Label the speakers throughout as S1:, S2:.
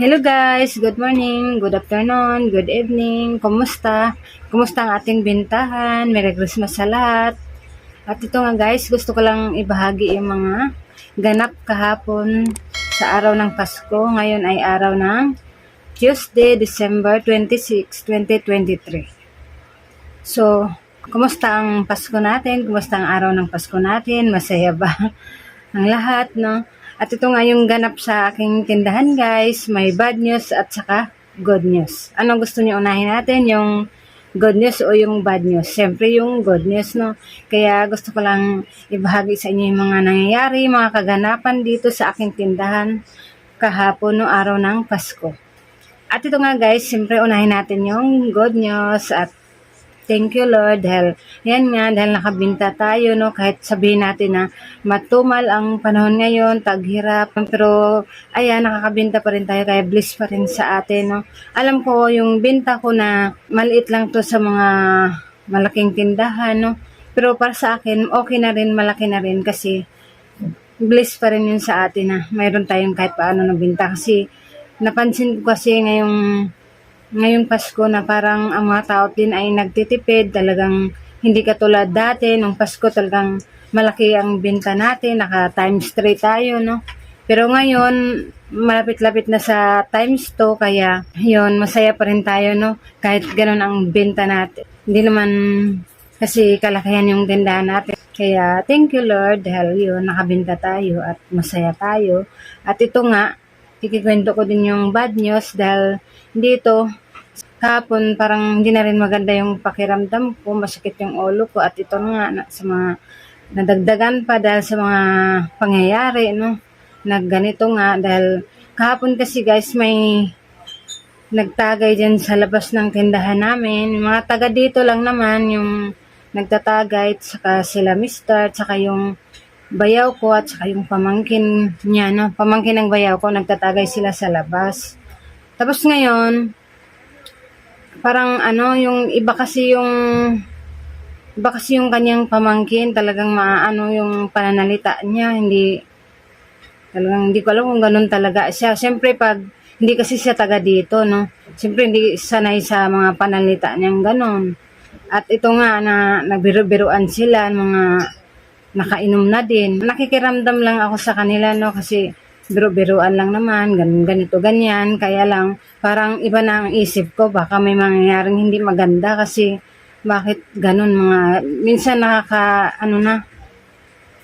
S1: Hello guys, good morning, good afternoon, good evening, kumusta? Kumusta ang ating bintahan? Merry Christmas sa lahat. At ito nga guys, gusto ko lang ibahagi yung mga ganap kahapon sa araw ng Pasko. Ngayon ay araw ng Tuesday, December 26, 2023. So, kumusta ang Pasko natin? Kumusta ang araw ng Pasko natin? Masaya ba ang lahat, no? At ito nga yung ganap sa aking tindahan, guys. May bad news at saka good news. Anong gusto niyo unahin natin? Yung good news o yung bad news? Siyempre yung good news, no? Kaya gusto ko lang ibahagi sa inyo yung mga nangyayari, mga kaganapan dito sa aking tindahan kahapon no araw ng Pasko. At ito nga guys, siyempre unahin natin yung good news at thank you Lord dahil yan nga dahil nakabinta tayo no? Kahit sabihin natin na matumal ang panahon ngayon taghirap pero ayan nakakabinta pa rin tayo kaya bliss pa rin sa atin no? Alam ko yung binta ko na maliit lang to sa mga malaking tindahan no? Pero para sa akin okay na rin malaki na rin kasi bliss pa rin yun sa atin na mayroon tayong kahit paano na binta kasi napansin ko kasi ngayong ngayong Pasko na parang ang mga tao din ay nagtitipid, talagang hindi katulad dati, nung Pasko talagang malaki ang binta natin, naka times 3 tayo, no? Pero ngayon, malapit-lapit na sa times 2, kaya yon masaya pa rin tayo, no? Kahit ganun ang binta natin. Hindi naman kasi kalakihan yung tindahan natin. Kaya thank you Lord dahil yun, nakabinta tayo at masaya tayo. At ito nga, ikikwento ko din yung bad news dahil dito, kahapon parang hindi na rin maganda yung pakiramdam ko, masakit yung ulo ko at ito nga na, sa mga nadagdagan pa dahil sa mga pangyayari, no? Nagganito nga dahil kahapon kasi guys may nagtagay dyan sa labas ng tindahan namin. Yung mga taga dito lang naman yung nagtatagay, saka sila mister, saka yung bayaw ko at saka yung pamangkin niya, no? Pamangkin ng bayaw ko, nagtatagay sila sa labas. Tapos ngayon, parang ano, yung iba kasi yung iba kasi yung kanyang pamangkin, talagang maano yung pananalita niya, hindi talagang hindi ko alam kung ganun talaga siya. Siyempre pag hindi kasi siya taga dito, no? Siyempre hindi sanay sa mga pananalita niyang ganun. At ito nga na nagbiru-biruan sila, mga nakainom na din. Nakikiramdam lang ako sa kanila, no? Kasi biro-biruan lang naman, ganun, ganito, ganyan. Kaya lang, parang iba na ang isip ko. Baka may mangyayaring hindi maganda kasi bakit ganun mga, minsan nakaka, ano na,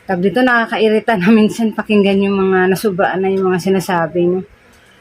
S1: tag dito nakakairita na minsan pakinggan yung mga nasubraan na yung mga sinasabi, no?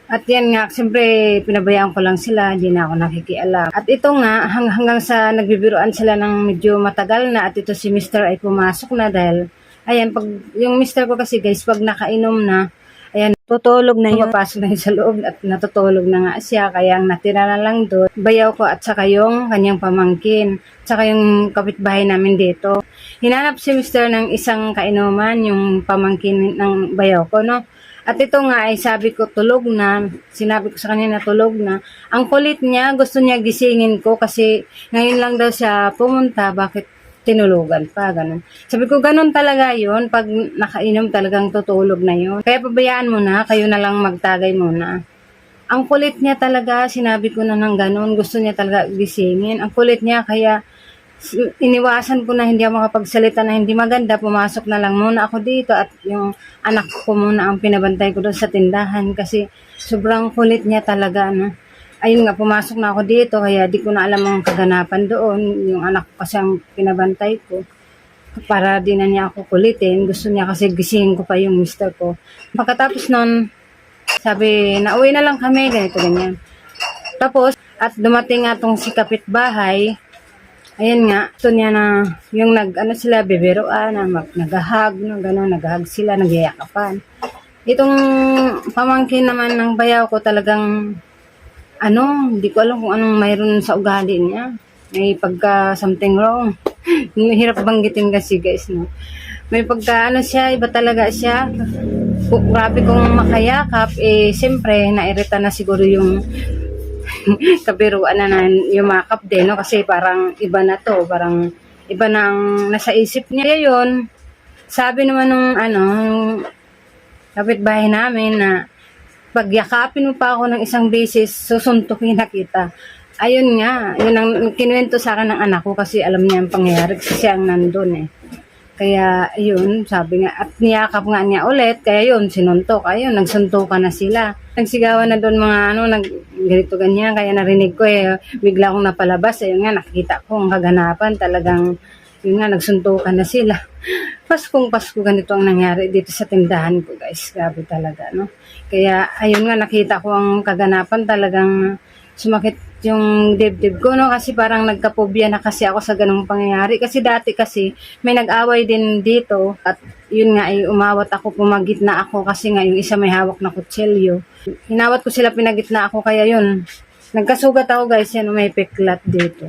S1: At yan nga, siyempre, pinabayaan ko lang sila, hindi na ako nakikialam. At ito nga, hang, hanggang sa nagbibiruan sila ng medyo matagal na at ito si Mr. ay pumasok na dahil, ayan, pag, yung Mr. ko kasi guys, pag nakainom na, ayan, tutulog na yun, pasok na yun sa loob at natutulog na nga siya, kaya ang natira na lang doon, bayaw ko at saka yung kanyang pamangkin, saka yung kapitbahay namin dito. Hinanap si Mr. ng isang kainuman, yung pamangkin ng bayaw ko, no? At ito nga ay sabi ko tulog na, sinabi ko sa kanya na tulog na. Ang kulit niya, gusto niya gisingin ko kasi ngayon lang daw siya pumunta, bakit tinulugan pa, ganun. Sabi ko, ganun talaga yon pag nakainom talagang tutulog na yon Kaya pabayaan mo na, kayo na lang magtagay muna. Ang kulit niya talaga, sinabi ko na ng ganun, gusto niya talaga gisingin. Ang kulit niya, kaya iniwasan ko na hindi ako makapagsalita na hindi maganda, pumasok na lang muna ako dito at yung anak ko muna ang pinabantay ko doon sa tindahan kasi sobrang kulit niya talaga. No? Ayun nga, pumasok na ako dito kaya di ko na alam ang kaganapan doon. Yung anak ko kasi ang pinabantay ko para di na niya ako kulitin. Gusto niya kasi gisingin ko pa yung mister ko. Pagkatapos nun, sabi, nauwi na lang kami, ganito, ganyan. Tapos, at dumating nga tong si kapitbahay, Ayan nga, ito niya na, yung nag, ano sila, beberoan, na mag, nagahag, no, gano'n, nagahag sila, nagyayakapan. Itong pamangkin naman ng bayaw ko talagang, ano, hindi ko alam kung anong mayroon sa ugali niya. May pagka something wrong. Hirap banggitin kasi guys, no. May pagka, ano siya, iba talaga siya. Grabe kong makayakap, eh, siyempre, nairita na siguro yung kabiruan na na yumakap din, no? Kasi parang iba na to, parang iba na ang nasa isip niya yun. Sabi naman nung ano, kapitbahay namin na pagyakapin mo pa ako ng isang beses, susuntukin na kita. Ayun nga, yun ang kinuwento sa akin ng anak ko kasi alam niya ang pangyayari kasi siya ang nandun eh. Kaya, yun, sabi nga, at niyakap nga niya ulit, kaya yun, sinuntok, ayun, nagsuntukan na sila. Nagsigawan na doon mga ano, nag, ganyan, kaya narinig ko eh, bigla akong napalabas, ayun nga, nakikita ko ang kaganapan, talagang, yun nga, nagsuntukan na sila. Paskong Pasko ganito ang nangyari dito sa tindahan ko, guys. Grabe talaga, no? Kaya, ayun nga, nakita ko ang kaganapan, talagang sumakit yung dibdib ko, no? Kasi parang nagkapobya na kasi ako sa ganung pangyayari. Kasi dati kasi, may nag-away din dito. At yun nga, ay umawat ako, pumagit na ako. Kasi nga, yung isa may hawak na kutsilyo. Hinawat ko sila, pinagit na ako. Kaya yun, nagkasugat ako, guys. Yan, may peklat dito.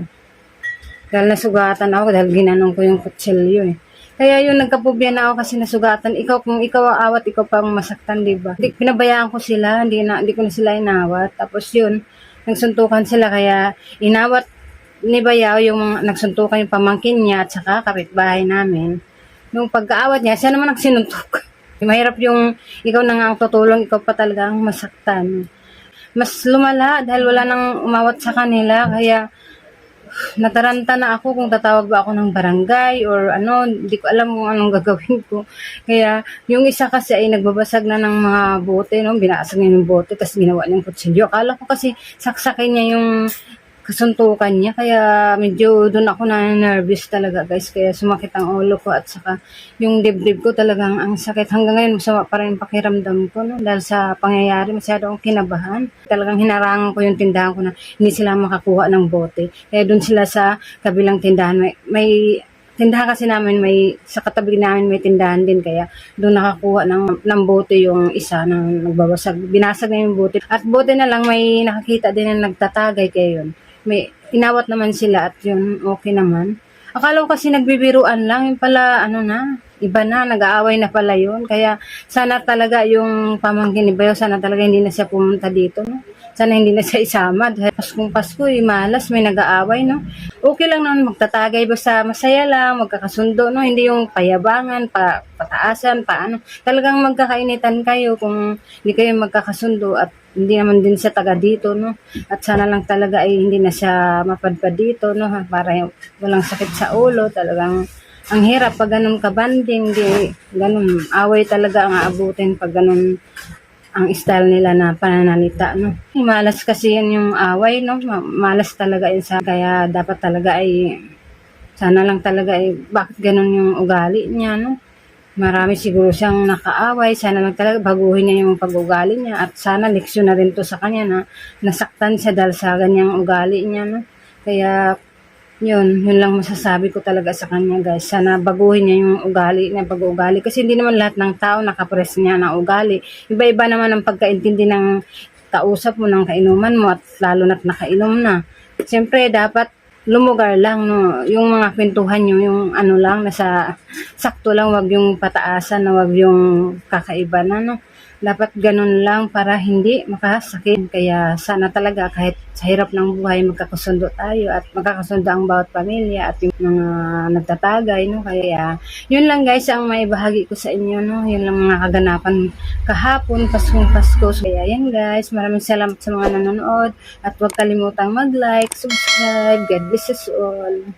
S1: Dahil nasugatan ako, dahil ginanong ko yung kutsilyo, eh. Kaya yun, nagkapobya na ako kasi nasugatan. Ikaw, kung ikaw ang awat, ikaw pang masaktan, di ba? Pinabayaan ko sila, hindi, na, hindi ko na sila inawat. Tapos yun, nagsuntukan sila, kaya inawat ni Bayaw yung nagsuntukan yung pamangkin niya at saka kapitbahay namin. Nung pagkaawat niya, siya naman nagsinuntok. Mahirap yung ikaw na nga ang tutulong, ikaw pa talaga ang masaktan. Mas lumala dahil wala nang umawat sa kanila, kaya nataranta na ako kung tatawag ba ako ng barangay or ano, hindi ko alam kung anong gagawin ko. Kaya yung isa kasi ay nagbabasag na ng mga bote, no? binasag niya yung bote, tapos ginawa niyang kutsilyo. Akala ko kasi saksakin niya yung kasuntukan niya, kaya medyo doon ako na nervous talaga guys, kaya sumakit ang ulo ko at saka yung dibdib ko talagang ang sakit. Hanggang ngayon masama pa rin pakiramdam ko, no? dahil sa pangyayari masyado akong kinabahan. Talagang hinarangan ko yung tindahan ko na hindi sila makakuha ng bote. Kaya doon sila sa kabilang tindahan, may, may tindahan kasi namin may sa katabi namin may tindahan din kaya doon nakakuha ng ng bote yung isa nang nagbabasag binasag na yung bote at bote na lang may nakakita din na nagtatagay kaya yun may inawat naman sila at yun okay naman. Akala ko kasi nagbibiruan lang yung pala ano na iba na nag-aaway na pala yun. Kaya sana talaga yung pamangkin ni Bayo sana talaga hindi na siya pumunta dito no sana hindi na siya isama. Dahil Paskong Pasko eh, malas may nag-aaway no? Okay lang naman magtatagay basta masaya lang magkakasundo no? Hindi yung payabangan pa pataasan paano. Talagang magkakainitan kayo kung hindi kayo magkakasundo at hindi naman din siya taga dito no? At sana lang talaga ay hindi na siya mapadpad dito no? Para yung walang sakit sa ulo talagang ang hirap pag ganun kabanding di ganun away talaga ang aabutin pag ganun ang style nila na pananalita, no? Malas kasi yan yung away, no? Ma- Malas talaga yun sa, kaya dapat talaga ay, sana lang talaga ay, bakit ganun yung ugali niya, no? Marami siguro siyang nakaaway, sana lang talaga baguhin niya yung pag-ugali niya at sana leksyon na rin to sa kanya na nasaktan siya dahil sa ganyang ugali niya, no? Kaya, yun, yun lang masasabi ko talaga sa kanya guys. Sana baguhin niya yung ugali niya, pag-ugali. Kasi hindi naman lahat ng tao nakapres niya ng ugali. Iba-iba naman ang pagkaintindi ng kausap mo, ng kainuman mo at lalo na't nakainom na. Siyempre, dapat lumugar lang, no? Yung mga kwentuhan nyo, yung ano lang, nasa sakto lang, wag yung pataasan, na wag yung kakaiba na, no? Dapat ganun lang para hindi makasakit. Kaya sana talaga kahit sa hirap ng buhay, magkakasundo tayo at magkakasundo ang bawat pamilya at yung mga nagtatagay, no? Kaya yun lang guys ang maibahagi ko sa inyo, no? Yun lang mga kaganapan kahapon, Paskong Pasko. So, kaya yan guys, maraming salamat sa mga nanonood at huwag kalimutang mag-like, subscribe. God bless us all.